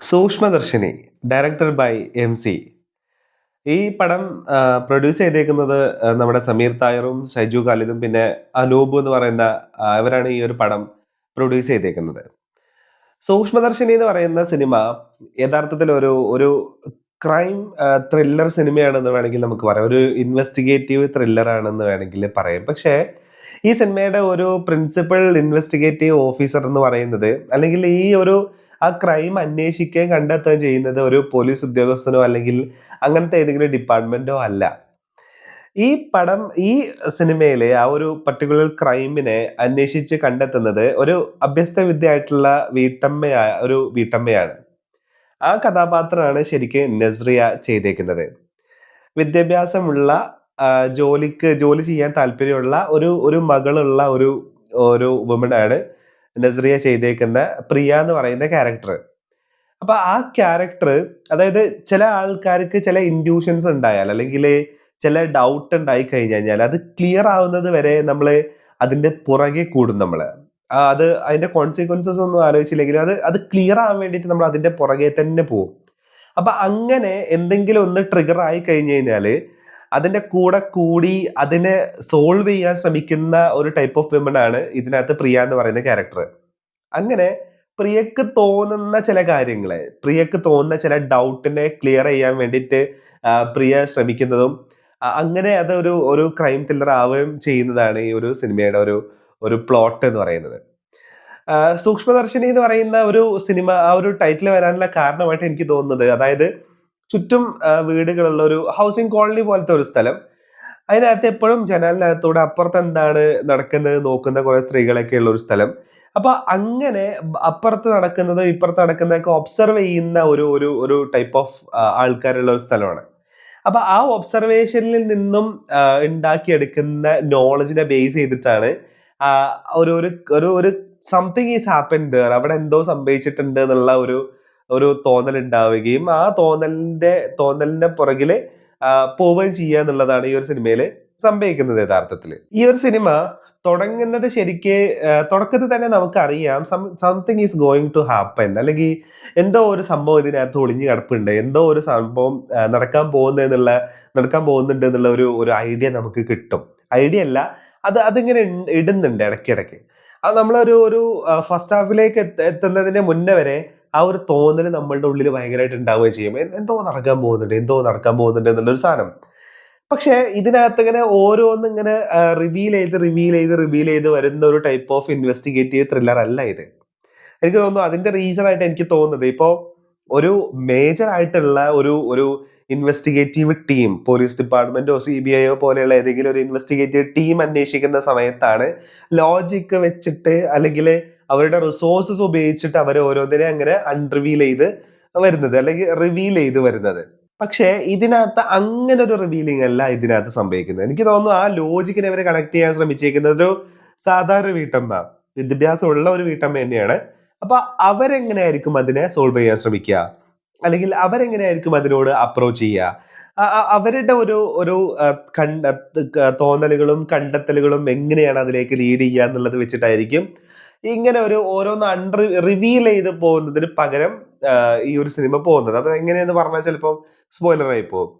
Sookshmadarshini director by M C ഈ പടം produce ചെയ്തേക്കുന്നത് നമ്മുടെ സമീർ തായറും ഷൈജു ഖാലിദും പിന്നെ അനൂപ് എന്ന് പറയുന്ന ഇവരാണ് ഈ ഒരു പടം പ്രൊഡ്യൂസ് ചെയ്തേക്കുന്നത്. സൂക്ഷ്മദർശിനി എന്ന് പറയുന്ന സിനിമ യഥാർത്ഥത്തിൽ ഒരു ഒരു ക്രൈം ത്രില്ലർ സിനിമയാണെന്ന് വേണമെങ്കിൽ നമുക്ക് പറയാം. ഒരു ഇൻവെസ്റ്റിഗേറ്റീവ് ത്രില്ലർ ആണെന്ന് വേണമെങ്കിൽ പറയാം. പക്ഷേ ഈ സിനിമയുടെ ഒരു പ്രിൻസിപ്പൽ ഇൻവെസ്റ്റിഗേറ്റീവ് ഓഫീസർ എന്ന് പറയുന്നത് അല്ലെങ്കിൽ ഈ ഒരു ആ ക്രൈം അന്വേഷിക്കുകയും കണ്ടെത്തുകയും ചെയ്യുന്നത് ഒരു പോലീസ് ഉദ്യോഗസ്ഥനോ അല്ലെങ്കിൽ അങ്ങനത്തെ ഏതെങ്കിലും ഡിപ്പാർട്ട്മെന്റോ അല്ല. ഈ പടം ഈ സിനിമയിലെ ആ ഒരു പർട്ടിക്കുലർ ക്രൈമിനെ അന്വേഷിച്ച് കണ്ടെത്തുന്നത് ഒരു അഭ്യസ്ത വിദ്യയായിട്ടുള്ള വീട്ടമ്മയായ ഒരു വീട്ടമ്മയാണ്. ആ കഥാപാത്രമാണ് ശരിക്കും നസ്രിയ ചെയ്തേക്കുന്നത്. വിദ്യാഭ്യാസമുള്ള ജോലിക്ക് ജോലി ചെയ്യാൻ താല്പര്യമുള്ള ഒരു ഒരു മകളുള്ള ഒരു ഒരു വുമണാണ് നസ്രിയ ചെയ്തേക്കുന്ന പ്രിയ എന്ന് പറയുന്ന ക്യാരക്ടർ അപ്പൊ ആ ക്യാരക്ടർ അതായത് ചില ആൾക്കാർക്ക് ചില ഇൻഡ്യൂഷൻസ് ഉണ്ടായാൽ അല്ലെങ്കിൽ ചില ഡൗട്ട് ഉണ്ടായി കഴിഞ്ഞു കഴിഞ്ഞാൽ അത് ക്ലിയർ ആവുന്നത് വരെ നമ്മൾ അതിന്റെ പുറകെ കൂടും നമ്മൾ അത് അതിന്റെ കോൺസിക്വൻസസ് ഒന്നും ആലോചിച്ചില്ലെങ്കിലും അത് അത് ക്ലിയർ ആവാൻ വേണ്ടിയിട്ട് നമ്മൾ അതിന്റെ പുറകെ തന്നെ പോകും. അപ്പൊ അങ്ങനെ എന്തെങ്കിലും ഒന്ന് ട്രിഗർ ആയി കഴിഞ്ഞു കഴിഞ്ഞാൽ അതിന്റെ കൂടെ കൂടി അതിനെ സോൾവ് ചെയ്യാൻ ശ്രമിക്കുന്ന ഒരു ടൈപ്പ് ഓഫ് വിമൺ ആണ് ഇതിനകത്ത് പ്രിയ എന്ന് പറയുന്ന ക്യാരക്ടർ അങ്ങനെ പ്രിയക്ക് തോന്നുന്ന ചില കാര്യങ്ങളെ പ്രിയക്ക് തോന്നുന്ന ചില ഡൗട്ടിനെ ക്ലിയർ ചെയ്യാൻ വേണ്ടിയിട്ട് പ്രിയ ശ്രമിക്കുന്നതും അങ്ങനെ അതൊരു ഒരു ക്രൈം ത്രില്ലർ ആവുകയും ചെയ്യുന്നതാണ് ഈ ഒരു സിനിമയുടെ ഒരു ഒരു പ്ലോട്ട് എന്ന് പറയുന്നത്. സൂക്ഷ്മദർശിനി എന്ന് പറയുന്ന ഒരു സിനിമ ആ ഒരു ടൈറ്റിൽ വരാനുള്ള കാരണമായിട്ട് എനിക്ക് തോന്നുന്നത് അതായത് ചുറ്റും വീടുകളുള്ള ഒരു ഹൗസിംഗ് കോളനി പോലത്തെ ഒരു സ്ഥലം. അതിനകത്ത് എപ്പോഴും ജനാലിനകത്തൂടെ അപ്പുറത്ത് എന്താണ് നടക്കുന്നത് നോക്കുന്ന കുറെ സ്ത്രീകളൊക്കെ ഉള്ള ഒരു സ്ഥലം. അപ്പൊ അങ്ങനെ അപ്പുറത്ത് നടക്കുന്നതും ഇപ്പുറത്ത് നടക്കുന്നതൊക്കെ ഒബ്സർവ് ചെയ്യുന്ന ഒരു ഒരു ഒരു ടൈപ്പ് ഓഫ് ആൾക്കാരുള്ള ഒരു സ്ഥലമാണ്. അപ്പൊ ആ ഒബ്സർവേഷനിൽ നിന്നും ഉണ്ടാക്കിയെടുക്കുന്ന നോളജിനെ ബേസ് ചെയ്തിട്ടാണ് ഒരു ഒരു ഒരു സംതിങ് ഈസ് ഹാപ്പൻ ദർ അവിടെ എന്തോ സംഭവിച്ചിട്ടുണ്ട് എന്നുള്ള ഒരു ഒരു തോന്നൽ ഉണ്ടാവുകയും ആ തോന്നലിന്റെ തോന്നലിന്റെ പുറകിൽ പോവുകയും ചെയ്യുക എന്നുള്ളതാണ് ഈ ഒരു സിനിമയിൽ സംഭവിക്കുന്നത് യഥാർത്ഥത്തിൽ ഈ ഒരു സിനിമ തുടങ്ങുന്നത് ശരിക്ക് തുടക്കത്തിൽ തന്നെ നമുക്കറിയാം something is going to happen അല്ലെങ്കിൽ എന്തോ ഒരു സംഭവം ഇതിനകത്ത് ഒളിഞ്ഞു കിടപ്പുണ്ട്. എന്തോ ഒരു സംഭവം നടക്കാൻ നടക്കാൻ പോകുന്നതെന്നുള്ള നടക്കാൻ പോകുന്നുണ്ട് എന്നുള്ള ഒരു ഒരു ഐഡിയ നമുക്ക് കിട്ടും. ഐഡിയ അല്ല അത് അതിങ്ങനെ ഇടുന്നുണ്ട് ഇടയ്ക്കിടയ്ക്ക്. അത് നമ്മളൊരു ഒരു ഫസ്റ്റ് ഹാഫിലേക്ക് എത്തുന്നതിന് മുന്നേ വരെ ആ ഒരു തോന്നൽ നമ്മളുടെ ഉള്ളിൽ ഭയങ്കരമായിട്ട് ഉണ്ടാവുകയും ചെയ്യും. എന്തോ നടക്കാൻ പോകുന്നുണ്ട് എന്തോ നടക്കാൻ പോകുന്നുണ്ട് എന്നുള്ളൊരു സാധനം. പക്ഷേ ഇതിനകത്ത് ഇങ്ങനെ ഓരോന്നും ഇങ്ങനെ റിവീൽ ചെയ്ത് റിവീൽ ചെയ്ത് റിവീൽ ചെയ്ത് വരുന്ന ഒരു ടൈപ്പ് ഓഫ് ഇൻവെസ്റ്റിഗേറ്റീവ് ത്രില്ലർ അല്ല ഇത്. എനിക്ക് തോന്നുന്നു അതിന്റെ റീസൺ ആയിട്ട് എനിക്ക് തോന്നുന്നത് ഇപ്പോൾ ഒരു മേജർ ആയിട്ടുള്ള ഒരു ഒരു ഇൻവെസ്റ്റിഗേറ്റീവ് ടീം പോലീസ് ഡിപ്പാർട്ട്മെന്റോ സി ബി ഐയോ പോലെയുള്ള ഏതെങ്കിലും ഒരു ഇൻവെസ്റ്റിഗേറ്റീവ് ടീം അന്വേഷിക്കുന്ന സമയത്താണ് ലോജിക്ക് വെച്ചിട്ട് അല്ലെങ്കിൽ അവരുടെ റിസോഴ്സസ് ഉപയോഗിച്ചിട്ട് അവർ ഓരോന്നിനെ അങ്ങനെ അൺറിവീൽ ചെയ്ത് വരുന്നത് അല്ലെങ്കിൽ റിവീൽ ചെയ്ത് വരുന്നത്. പക്ഷേ ഇതിനകത്ത് അങ്ങനെ ഒരു റിവീലിംഗ് അല്ല ഇതിനകത്ത് സംഭവിക്കുന്നത്. എനിക്ക് തോന്നുന്നു ആ ലോജിക്കിനെ അവർ കണക്ട് ചെയ്യാൻ ശ്രമിച്ചേക്കുന്നത് ഒരു സാധാരണ വീട്ടമ്മ വിദ്യാഭ്യാസമുള്ള ഒരു വീട്ടമ്മ തന്നെയാണ്. അപ്പൊ അവരെങ്ങനെയായിരിക്കും അതിനെ സോൾവ് ചെയ്യാൻ ശ്രമിക്കുക? അല്ലെങ്കിൽ അവരെങ്ങനെയായിരിക്കും അതിനോട് അപ്രോച്ച് ചെയ്യുക? അവരുടെ ഒരു ഒരു കണ്ട തോന്നലുകളും കണ്ടെത്തലുകളും എങ്ങനെയാണ് അതിലേക്ക് ലീഡ് ചെയ്യുക എന്നുള്ളത് വെച്ചിട്ടായിരിക്കും ഇങ്ങനെ ഒരു ഓരോന്ന് അണ്ടർ റിവീൽ ചെയ്ത് പോകുന്നതിന് പകരം ഈ ഒരു സിനിമ പോകുന്നത്. അപ്പൊ എങ്ങനെയെന്ന് പറഞ്ഞാൽ ചിലപ്പോൾ സ്പോയിലറായി പോകും.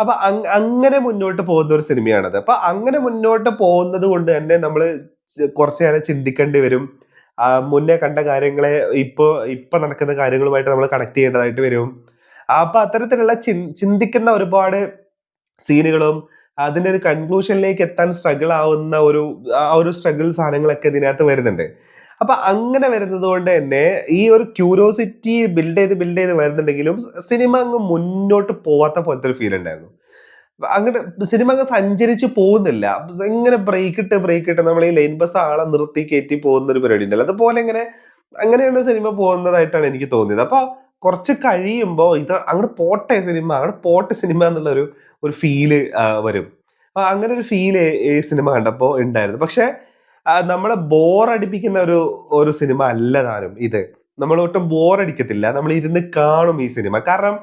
അപ്പൊ അങ്ങനെ മുന്നോട്ട് പോകുന്ന ഒരു സിനിമയാണത് അപ്പൊ അങ്ങനെ മുന്നോട്ട് പോകുന്നത് കൊണ്ട് തന്നെ നമ്മൾ കുറച്ചു നേരം ചിന്തിക്കേണ്ടി വരും. മുന്നേ കണ്ട കാര്യങ്ങളെ ഇപ്പോ ഇപ്പൊ നടക്കുന്ന കാര്യങ്ങളുമായിട്ട് നമ്മൾ കണക്ട് ചെയ്യേണ്ടതായിട്ട് വരും. അപ്പൊ അത്തരത്തിലുള്ള ചിന്തിക്കുന്ന ഒരുപാട് സീനുകളും അതിന്റെ ഒരു കൺക്ലൂഷനിലേക്ക് എത്താൻ സ്ട്രഗിൾ ആവുന്ന ഒരു ആ ഒരു സ്ട്രഗിൾ സാധനങ്ങളൊക്കെ ഇതിനകത്ത് വരുന്നുണ്ട്. അപ്പൊ അങ്ങനെ വരുന്നത് കൊണ്ട് തന്നെ ഈ ഒരു ക്യൂരിയോസിറ്റി ബിൽഡ് ചെയ്ത് ബിൽഡ് ചെയ്ത് വരുന്നുണ്ടെങ്കിലും സിനിമ അങ്ങ് മുന്നോട്ട് പോവാത്ത പോലത്തെ ഒരു ഫീൽ ഉണ്ടായിരുന്നു. അങ്ങനെ സിനിമ അങ്ങ് സഞ്ചരിച്ച് പോകുന്നില്ല. ഇങ്ങനെ ബ്രേക്ക് ഇട്ട് ബ്രേക്ക് ഇട്ട് നമ്മൾ ഈ ലൈൻ ബസ് ആളെ നിർത്തി കയറ്റി പോകുന്ന ഒരു പരിപാടി ഉണ്ടല്ലോ. അതുപോലെ ഇങ്ങനെ അങ്ങനെയാണ് സിനിമ പോകുന്നതായിട്ടാണ് എനിക്ക് തോന്നിയത്. അപ്പൊ കുറച്ച് കഴിയുമ്പോൾ ഇത് അങ്ങോട്ട് പോട്ടെ സിനിമ അങ്ങോട്ട് പോട്ടെ സിനിമ എന്നുള്ള ഒരു ഒരു ഫീൽ വരും. അങ്ങനെ ഒരു ഫീൽ ഈ സിനിമ കണ്ടപ്പോൾ ഉണ്ടായിരുന്നു. പക്ഷെ നമ്മളെ ബോറടിപ്പിക്കുന്ന ഒരു ഒരു സിനിമ അല്ല താനും ഇത്. നമ്മൾ ഒട്ടും ബോർ അടിക്കത്തില്ല. നമ്മൾ ഇരുന്ന് കാണും ഈ സിനിമ കാരണം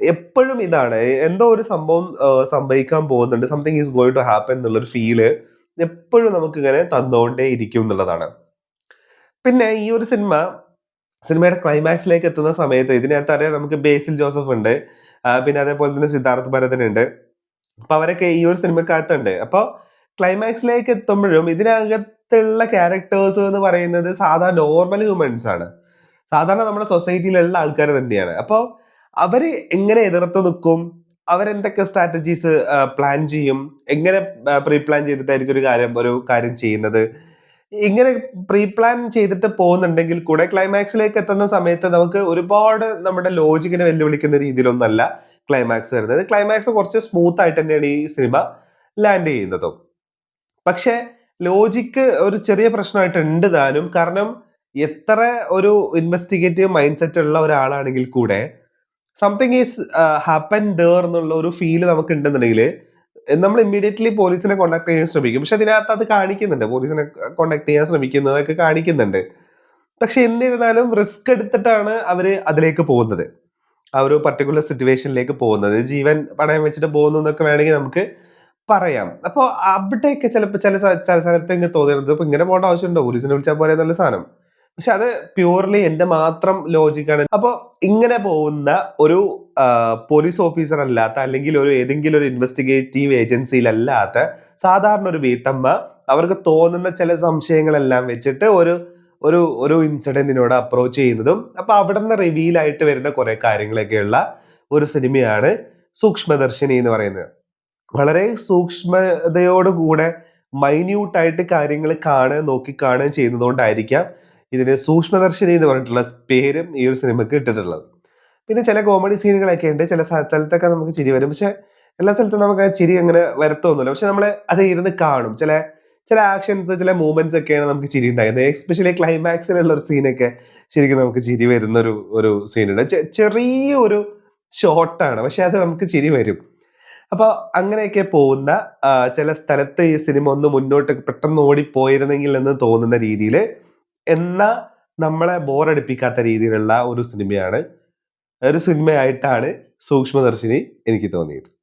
എപ്പോഴും ഇതാണ്. എന്തോ ഒരു സംഭവം സംഭവിക്കാൻ പോകുന്നുണ്ട്. Something is going to happen എന്നുള്ളൊരു ഫീൽ എപ്പോഴും നമുക്ക് ഇങ്ങനെ തന്നുകൊണ്ടേ ഇരിക്കും എന്നുള്ളതാണ്. പിന്നെ ഈ ഒരു സിനിമ സിനിമയുടെ ക്ലൈമാക്സിലേക്ക് എത്തുന്ന സമയത്ത് ഇതിനകത്ത് അറിയാം നമുക്ക് ബേസിൽ ജോസഫ് ഉണ്ട്. പിന്നെ അതേപോലെ തന്നെ സിദ്ധാർത്ഥ് ഭരതൻ ഉണ്ട്. അപ്പൊ അവരൊക്കെ ഈ ഒരു സിനിമക്കകത്തുണ്ട് അപ്പോൾ ക്ലൈമാക്സിലേക്ക് എത്തുമ്പോഴും ഇതിനകത്തുള്ള ക്യാരക്ടേഴ്സ് എന്ന് പറയുന്നത് സാധാ നോർമൽ ഹ്യൂമൻസ് ആണ്. സാധാരണ നമ്മുടെ സൊസൈറ്റിയിലുള്ള ആൾക്കാർ തന്നെയാണ്. അപ്പോൾ അവർ എങ്ങനെ എതിർത്ത് നിൽക്കും? അവരെന്തൊക്കെ സ്ട്രാറ്റജീസ് പ്ലാൻ ചെയ്യും? എങ്ങനെ പ്രീ പ്ലാൻ ചെയ്തിട്ടായിരിക്കും ഒരു കാര്യം ഒരു കാര്യം ചെയ്യുന്നത്? ഇങ്ങനെ പ്രീ പ്ലാൻ ചെയ്തിട്ട് പോകുന്നുണ്ടെങ്കിൽ കൂടെ ക്ലൈമാക്സിലേക്ക് എത്തുന്ന സമയത്ത് നമുക്ക് ഒരുപാട് നമ്മുടെ ലോജിക്കിനെ വെല്ലുവിളിക്കുന്ന രീതിയിലൊന്നല്ല ക്ലൈമാക്സ് വരുന്നത്. ക്ലൈമാക്സ് കുറച്ച് സ്മൂത്ത് ആയിട്ട് തന്നെയാണ് ഈ സിനിമ ലാൻഡ് ചെയ്യുന്നതും. പക്ഷെ ലോജിക്ക് ഒരു ചെറിയ പ്രശ്നമായിട്ട് താനും. കാരണം എത്ര ഒരു ഇൻവെസ്റ്റിഗേറ്റീവ് മൈൻഡ് സെറ്റ് ഉള്ള ഒരാളാണെങ്കിൽ കൂടെ സംതിങ് ഈസ് ഹാപ്പൻ ഡേർ എന്നുള്ള ഒരു ഫീൽ നമുക്ക് ഉണ്ടെന്നുണ്ടെങ്കിൽ നമ്മൾ ഇമ്മീഡിയറ്റ്ലി പോലീസിനെ കോണ്ടാക്ട് ചെയ്യാൻ ശ്രമിക്കും. പക്ഷെ അതിനകത്ത് അത് കാണിക്കുന്നുണ്ട്. പോലീസിനെ കോണ്ടാക്ട് ചെയ്യാൻ ശ്രമിക്കുന്നതൊക്കെ കാണിക്കുന്നുണ്ട്. പക്ഷെ എന്നിരുന്നാലും റിസ്ക് എടുത്തിട്ടാണ് അവർ അതിലേക്ക് പോകുന്നത്. ആ ഒരു പർട്ടിക്കുലർ സിറ്റുവേഷനിലേക്ക് പോകുന്നത്. ജീവൻ പണയം വെച്ചിട്ട് പോകുന്നു എന്നൊക്കെ വേണമെങ്കിൽ നമുക്ക് പറയാം. അപ്പോൾ അവിടെയൊക്കെ ചിലപ്പോൾ ചില ചില സ്ഥലത്ത് ഇങ്ങനെ തോന്നിയിരുന്നത് ഇപ്പൊ ഇങ്ങനെ പോകേണ്ട ആവശ്യമുണ്ടോ? പോലീസിനെ വിളിച്ചാൽ പോലെ എന്നുള്ള സാധനം. പക്ഷെ അത് പ്യൂർലി എന്റെ മാത്രം ലോജിക്കാണ് അപ്പോൾ ഇങ്ങനെ പോകുന്ന ഒരു പോലീസ് ഓഫീസർ അല്ലാത്ത അല്ലെങ്കിൽ ഒരു ഏതെങ്കിലും ഒരു ഇൻവെസ്റ്റിഗേറ്റീവ് ഏജൻസിയിലല്ലാത്ത സാധാരണ ഒരു വീട്ടമ്മ അവർക്ക് തോന്നുന്ന ചില സംശയങ്ങളെല്ലാം വെച്ചിട്ട് ഒരു ഒരു ഒരു ഇൻസിഡന്റിനോട് അപ്രോച്ച് ചെയ്യുന്നതും അപ്പൊ അവിടെ നിന്ന് റിവീൽ ആയിട്ട് വരുന്ന കുറെ കാര്യങ്ങളൊക്കെയുള്ള ഒരു സിനിമയാണ് സൂക്ഷ്മദർശിനി എന്ന് പറയുന്നത്. വളരെ സൂക്ഷ്മതയോടുകൂടെ മൈന്യൂട്ടായിട്ട് കാര്യങ്ങൾ കാണുക നോക്കി കാണുകയും ചെയ്യുന്നതുകൊണ്ടായിരിക്കാം ഇതിന് സൂക്ഷ്മദർശിനി എന്ന് പറഞ്ഞിട്ടുള്ള പേരും ഈ ഒരു സിനിമക്ക് ഇട്ടിട്ടുള്ളത്. പിന്നെ ചില കോമഡി സീനുകളൊക്കെ ഉണ്ട്. ചില സ്ഥലത്തൊക്കെ നമുക്ക് ചിരി വരും. പക്ഷെ എല്ലാ സ്ഥലത്തും നമുക്ക് ആ ചിരി അങ്ങനെ വരത്തൊന്നുമില്ല. പക്ഷെ നമ്മൾ അത് ഇരുന്ന് കാണും. ചില ചില ആക്ഷൻസ് ചില മൂവ്മെന്റ്സ് ഒക്കെയാണ് നമുക്ക് ചിരി ഉണ്ടാകുന്നത്. എസ്പെഷ്യലി ക്ലൈമാക്സിലുള്ള ഒരു സീനൊക്കെ ശരിക്കും നമുക്ക് ചിരി വരുന്ന ഒരു ഒരു സീനുണ്ട് ചെറിയൊരു ഷോർട്ടാണ് പക്ഷെ അത് നമുക്ക് ചിരി വരും. അപ്പൊ അങ്ങനെയൊക്കെ പോകുന്ന ചില സ്ഥലത്ത് ഈ സിനിമ ഒന്ന് മുന്നോട്ട് പെട്ടെന്ന് ഓടിപ്പോയിരുന്നെങ്കിൽ എന്ന് തോന്നുന്ന രീതിയിൽ എന്നാ നമ്മളെ ബോറടിപ്പിക്കാത്ത രീതിയിലുള്ള ഒരു സിനിമയാണ്. ഒരു സിനിമയായിട്ടാണ് സൂക്ഷ്മദർശിനി എനിക്ക് തോന്നിയത്.